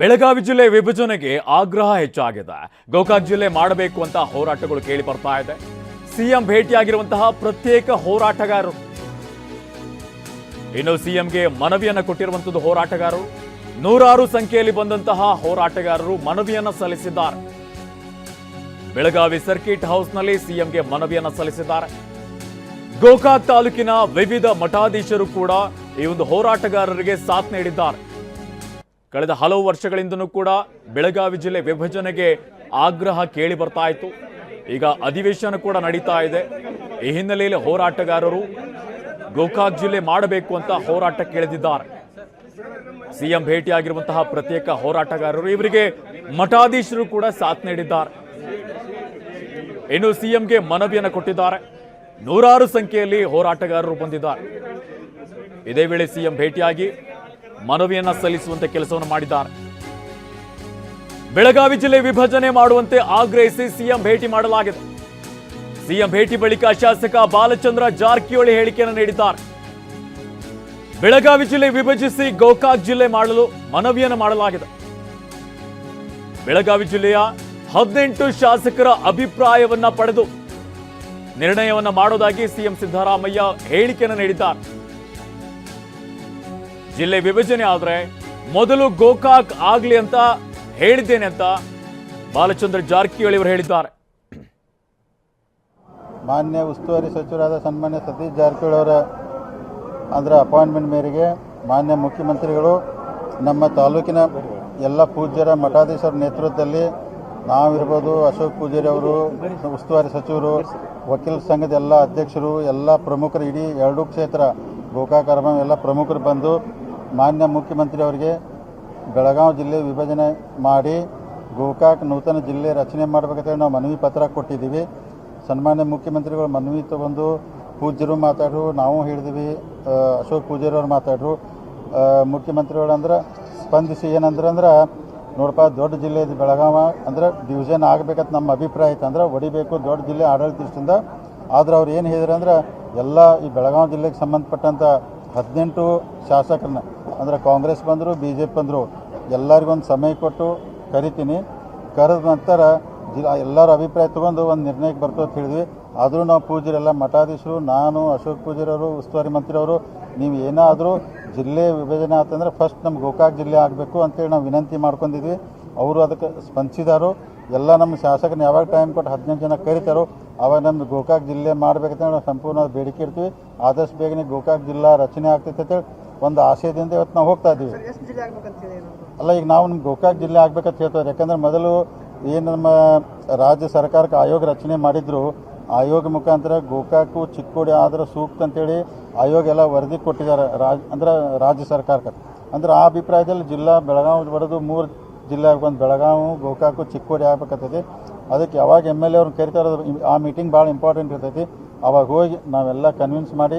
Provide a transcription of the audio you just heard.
ಬೆಳಗಾವಿ ಜಿಲ್ಲೆ ವಿಭಜನೆಗೆ ಆಗ್ರಹ ಹೆಚ್ಚಾಗಿದೆ. ಗೋಕಾಕ್ ಜಿಲ್ಲೆ ಮಾಡಬೇಕು ಅಂತ ಹೋರಾಟಗಳು ಕೇಳಿ ಬರ್ತಾ ಇದೆ. ಸಿಎಂ ಭೇಟಿಯಾಗಿರುವಂತಹ ಪ್ರತ್ಯೇಕ ಹೋರಾಟಗಾರರು. ಇನ್ನು ಸಿಎಂಗೆ ಮನವಿಯನ್ನು ಕೊಟ್ಟಿರುವಂತದ್ದು ಹೋರಾಟಗಾರರು. ನೂರಾರು ಸಂಖ್ಯೆಯಲ್ಲಿ ಬಂದಂತಹ ಹೋರಾಟಗಾರರು ಮನವಿಯನ್ನ ಸಲ್ಲಿಸಿದ್ದಾರೆ. ಬೆಳಗಾವಿ ಸರ್ಕಿಟ್ ಹೌಸ್ನಲ್ಲಿ ಸಿಎಂಗೆ ಮನವಿಯನ್ನ ಸಲ್ಲಿಸಿದ್ದಾರೆ. ಗೋಕಾಕ್ ತಾಲೂಕಿನ ವಿವಿಧ ಮಠಾಧೀಶರು ಕೂಡ ಈ ಒಂದು ಹೋರಾಟಗಾರರಿಗೆ ಸಾಥ್ ನೀಡಿದ್ದಾರೆ. ಕಳೆದ ಹಲವು ವರ್ಷಗಳಿಂದನೂ ಕೂಡ ಬೆಳಗಾವಿ ಜಿಲ್ಲೆ ವಿಭಜನೆಗೆ ಆಗ್ರಹ ಕೇಳಿ ಬರ್ತಾ ಇತ್ತು. ಈಗ ಅಧಿವೇಶನ ಕೂಡ ನಡೀತಾ ಇದೆ. ಈ ಹಿನ್ನೆಲೆಯಲ್ಲಿ ಹೋರಾಟಗಾರರು ಗೋಕಾಕ್ ಜಿಲ್ಲೆ ಮಾಡಬೇಕು ಅಂತ ಹೋರಾಟ ಕೇಳಿದಿದ್ದಾರೆ. ಸಿಎಂ ಭೇಟಿಯಾಗಿರುವಂತಹ ಪ್ರತ್ಯೇಕ ಹೋರಾಟಗಾರರು ಇವರಿಗೆ ಮಠಾಧೀಶರು ಕೂಡ ಸಾಥ್ ನೀಡಿದ್ದಾರೆ. ಇನ್ನು ಸಿಎಂಗೆ ಮನವಿಯನ್ನು ಕೊಟ್ಟಿದ್ದಾರೆ. ನೂರಾರು ಸಂಖ್ಯೆಯಲ್ಲಿ ಹೋರಾಟಗಾರರು ಬಂದಿದ್ದಾರೆ. ಇದೇ ವೇಳೆ ಸಿಎಂ ಭೇಟಿಯಾಗಿ ಮನವಿಯನ್ನ ಸಲ್ಲಿಸುವಂತೆ ಕೆಲಸವನ್ನು ಮಾಡಿದ್ದಾರೆ. ಬೆಳಗಾವಿ ಜಿಲ್ಲೆ ವಿಭಜನೆ ಮಾಡುವಂತೆ ಆಗ್ರಹಿಸಿ ಸಿಎಂ ಭೇಟಿ ಮಾಡಲಾಗಿದೆ. ಸಿಎಂ ಭೇಟಿ ಬಳಿಕ ಶಾಸಕ ಬಾಲಚಂದ್ರ ಜಾರಕಿಹೊಳಿ ಹೇಳಿಕೆಯನ್ನು ನೀಡಿದ್ದಾರೆ. ಬೆಳಗಾವಿ ಜಿಲ್ಲೆ ವಿಭಜಿಸಿ ಗೋಕಾಕ್ ಜಿಲ್ಲೆ ಮಾಡಲು ಮನವಿಯನ್ನು ಮಾಡಲಾಗಿದೆ. ಬೆಳಗಾವಿ ಜಿಲ್ಲೆಯ ಹದಿನೆಂಟು ಶಾಸಕರ ಅಭಿಪ್ರಾಯವನ್ನ ಪಡೆದು ನಿರ್ಣಯವನ್ನ ಮಾಡೋದಾಗಿ ಸಿಎಂ ಸಿದ್ದರಾಮಯ್ಯ ಹೇಳಿಕೆಯನ್ನು ನೀಡಿದ್ದಾರೆ. ಜಿಲ್ಲೆ ವಿಭಜನೆ ಆದರೆ ಮೊದಲು ಗೋಕಾಕ್ ಆಗಲಿ ಅಂತ ಹೇಳಿದ್ದೇನೆ ಅಂತ ಬಾಲಚಂದ್ರ ಜಾರಕಿಹೊಳಿ ಅವರು ಹೇಳಿದ್ದಾರೆ. ಮಾನ್ಯ ಉಸ್ತುವಾರಿ ಸಚಿವರಾದ ಸನ್ಮಾನ್ಯ ಸತೀಶ್ ಜಾರಕಿಹೊಳಿ ಅವರ ಅದರ ಅಪಾಯಿಂಟ್ಮೆಂಟ್ ಮೇರೆಗೆ ಮಾನ್ಯ ಮುಖ್ಯಮಂತ್ರಿಗಳು ನಮ್ಮ ತಾಲೂಕಿನ ಎಲ್ಲ ಪೂಜ್ಯರ ಮಠಾಧೀಶರ ನೇತೃತ್ವದಲ್ಲಿ ನಾವಿರ್ಬೋದು ಅಶೋಕ್ ಪೂಜಾರಿ ಅವರು, ಉಸ್ತುವಾರಿ ಸಚಿವರು, ವಕೀಲ ಸಂಘದ ಎಲ್ಲ ಅಧ್ಯಕ್ಷರು, ಎಲ್ಲ ಪ್ರಮುಖರು, ಇಡೀ ಎರಡೂ ಕ್ಷೇತ್ರ ಗೋಕಾಕ್ ಅರಬ ಎಲ್ಲ ಪ್ರಮುಖರು ಬಂದು ಮಾನ್ಯ ಮುಖ್ಯಮಂತ್ರಿ ಅವರಿಗೆ ಬೆಳಗಾವಿ ಜಿಲ್ಲೆ ವಿಭಜನೆ ಮಾಡಿ ಗೋಕಾಕ್ ನೂತನ ಜಿಲ್ಲೆ ರಚನೆ ಮಾಡಬೇಕಂತೇಳಿ ನಾವು ಮನವಿ ಪತ್ರ ಕೊಟ್ಟಿದ್ದೀವಿ. ಸನ್ಮಾನ್ಯ ಮುಖ್ಯಮಂತ್ರಿಗಳು ಮನವಿ ತಗೊಂಡು ಪೂಜ್ಯರು ಮಾತಾಡ್ರು, ನಾವು ಹೇಳಿದ್ವಿ ಅಶೋಕ್ ಪೂಜಾರಿಯವರು ಮಾತಾಡ್ರು. ಮುಖ್ಯಮಂತ್ರಿಗಳು ಅಂದ್ರೆ ಸ್ಪಂದಿಸಿ ಏನಂದ್ರೆ ಅಂದ್ರೆ ನೋಡಪ್ಪ, ದೊಡ್ಡ ಜಿಲ್ಲೆ ಇದು ಬೆಳಗಾವ ಅಂದ್ರೆ ಡಿವಿಷನ್ ಆಗಬೇಕಂತ ನಮ್ಮ ಅಭಿಪ್ರಾಯ ಐತೆ ಅಂದ್ರೆ ಹೊಡಿಬೇಕು. ದೊಡ್ಡ ಜಿಲ್ಲೆ ಆಡಳಿತ ದೃಷ್ಟಿಯಿಂದ ಆದ್ರೆ ಅವ್ರು ಏನು ಹೇಳಿದ್ರು ಅಂದ್ರೆ ಎಲ್ಲ ಈ ಬೆಳಗಾವಿ ಜಿಲ್ಲೆಗೆ ಸಂಬಂಧಪಟ್ಟಂಥ ಹದಿನೆಂಟು ಶಾಸಕರನ್ನ, ಅಂದ್ರೆ ಕಾಂಗ್ರೆಸ್ ಬಂದರು ಬಿ ಜೆ ಪಿ ಬಂದರು, ಎಲ್ಲರಿಗೊಂದು ಸಮಯ ಕೊಟ್ಟು ಕರಿತೀನಿ. ಕರೆದ ನಂತರ ಜಿಲ್ಲಾ, ಎಲ್ಲರ ಅಭಿಪ್ರಾಯ ತೊಗೊಂಡು ಒಂದು ನಿರ್ಣಯಕ್ಕೆ ಬರ್ತದೆ ಹೇಳಿದ್ವಿ. ಆದರೂ ನಾವು ಪೂಜ್ಯರೆಲ್ಲ ಮಠಾಧೀಶರು, ನಾನು, ಅಶೋಕ್ ಪೂಜೆರವರು ಉಸ್ತುವಾರಿ ಮಂತ್ರಿಯವರು, ನೀವು ಏನಾದರೂ ಜಿಲ್ಲೆ ವಿಭಜನೆ ಆತಂದ್ರೆ ಫಸ್ಟ್ ನಮ್ಮ ಗೋಕಾಕ್ ಜಿಲ್ಲೆ ಆಗಬೇಕು ಅಂತೇಳಿ ನಾವು ವಿನಂತಿ ಮಾಡ್ಕೊಂಡಿದ್ವಿ. ಅವರು ಅದಕ್ಕೆ ಸ್ಪಂದಿಸಿದಾರು. ಎಲ್ಲ ನಮ್ಮ ಶಾಸಕರನ್ನ ಯಾವಾಗ ಟೈಮ್ ಕೊಟ್ಟು ಹದಿನೆಂಟು ಜನ ಕರಿತಾರೋ, ಅವಾಗ ನಮ್ಮ ಗೋಕಾಕ್ ಜಿಲ್ಲೆ ಮಾಡಬೇಕಂತ ನಾವು ಸಂಪೂರ್ಣ ಬೇಡಿಕೆ ಇರ್ತೀವಿ ಆದಷ್ಟು ಬೇಗನೆ ಗೋಕಾಕ್ ಜಿಲ್ಲಾ ರಚನೆ ಆಗ್ತೈತೆ ಅಂತೇಳಿ ಒಂದು ಆಶಯದಿಂದ ಇವತ್ತು ನಾವು ಹೋಗ್ತಾ ಇದ್ದೀವಿ. ಅಲ್ಲ ಈಗ ನಾವು ನಮ್ಮ ಗೋಕಾಕ್ ಜಿಲ್ಲೆ ಆಗ್ಬೇಕಂತ ಹೇಳ್ತಾರೆ ಯಾಕಂದ್ರೆ ಮೊದಲು ಏನು ನಮ್ಮ ರಾಜ್ಯ ಸರ್ಕಾರಕ್ಕೆ ಆಯೋಗ ರಚನೆ ಮಾಡಿದ್ರು. ಆಯೋಗ ಮುಖಾಂತರ ಗೋಕಾಕು ಚಿಕ್ಕೋಡಿ ಆದ್ರೆ ಸೂಕ್ತ ಅಂತೇಳಿ ಆಯೋಗ ಎಲ್ಲ ವರದಿ ಕೊಟ್ಟಿದ್ದಾರೆ ರಾಜ್ ಅಂದ್ರೆ ರಾಜ್ಯ ಸರ್ಕಾರಕ್ಕೆ. ಅಂದ್ರೆ ಆ ಅಭಿಪ್ರಾಯದಲ್ಲಿ ಜಿಲ್ಲಾ ಬೆಳಗಾವಿ ಬರೋದು ಮೂರು ಜಿಲ್ಲೆ ಒಂದು ಬೆಳಗಾವಿ ಗೋಕಾಕು ಚಿಕ್ಕೋಡಿ ಆಗ್ಬೇಕತ್ತೈತಿ ಅದಕ್ಕೆ ಯಾವಾಗ ಎಂ ಎಲ್ ಎ ಅವ್ರನ್ನ ಕರಿತಾ ಇರೋದು ಆ ಮೀಟಿಂಗ್ ಭಾಳ ಇಂಪಾರ್ಟೆಂಟ್ ಇರ್ತೈತಿ. ಅವಾಗ ಹೋಗಿ ನಾವೆಲ್ಲ ಕನ್ವಿನ್ಸ್ ಮಾಡಿ